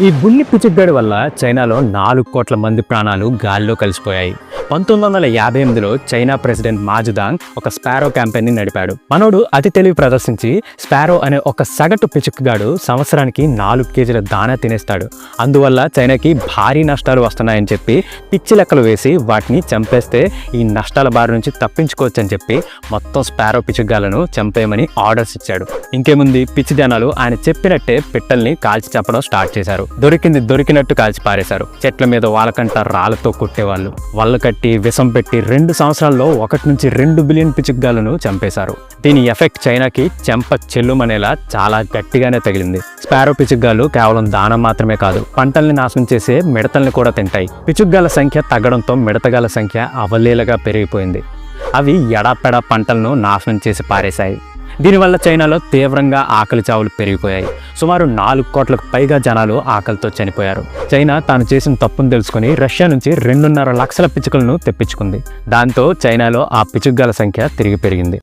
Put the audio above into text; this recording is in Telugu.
ఈ బుల్లి పిచుగ్గడి వల్ల చైనాలో నాలుగు కోట్ల మంది ప్రాణాలు గాల్లో కలిసిపోయాయి. పంతొమ్మిది వందల యాభై ఎనిమిదిలో చైనా ప్రెసిడెంట్ మాజుదాంగ్ ఒక స్పారో క్యాంపెయిన్ని నడిపాడు. మనోడు అతి తెలివి ప్రదర్శించి స్పారో అనే ఒక సగటు పిచుక్కుగాడు సంవత్సరానికి నాలుగు కేజీల దానా తినేస్తాడు. అందువల్ల చైనాకి భారీ నష్టాలు వస్తున్నాయని చెప్పి పిచ్చి లెక్కలు వేసి వాటిని చంపేస్తే ఈ నష్టాల బారి నుంచి తప్పించుకోవచ్చని చెప్పి మొత్తం స్పారో పిచుగ్గాలను చంపేయమని ఆర్డర్స్ ఇచ్చాడు. ఇంకేముంది? పిచ్చి జనాలు ఆయన చెప్పినట్టే పిట్టల్ని కాల్చి చంపడం స్టార్ట్ చేశారు. దొరికింది దొరికినట్టు కాల్చి పారేశారు. చెట్ల మీద వాళ్ళకంట రాళ్ళతో కొట్టేవాళ్ళు. వాళ్ళు కట్టి విషం పెట్టి రెండు సంవత్సరాల్లో ఒకటి నుంచి రెండు బిలియన్ పిచుగ్గాలను చంపేశారు. దీని ఎఫెక్ట్ చైనాకి చెంప చెల్లుమనేలా చాలా గట్టిగానే తగిలింది. స్పారో పిచుగ్గాలు కేవలం దానం మాత్రమే కాదు పంటల్ని నాశనం చేసే మిడతల్ని కూడా తింటాయి. పిచుగ్గాల సంఖ్య తగ్గడంతో మిడతగాల సంఖ్య అవలీలగా పెరిగిపోయింది. అవి ఎడాపెడా పంటలను నాశనం చేసి పారేశాయి. దీనివల్ల చైనాలో తీవ్రంగా ఆకలి చావులు పెరిగిపోయాయి. సుమారు నాలుగు కోట్లకు పైగా జనాలు ఆకలితో చనిపోయారు. చైనా తాను చేసిన తప్పును తెలుసుకుని రష్యా నుంచి రెండున్నర లక్షల పిచ్చుకలను తెప్పించుకుంది. దాంతో చైనాలో ఆ పిచ్చుకల సంఖ్య తిరిగి పెరిగింది.